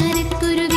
ചാരക്കുരു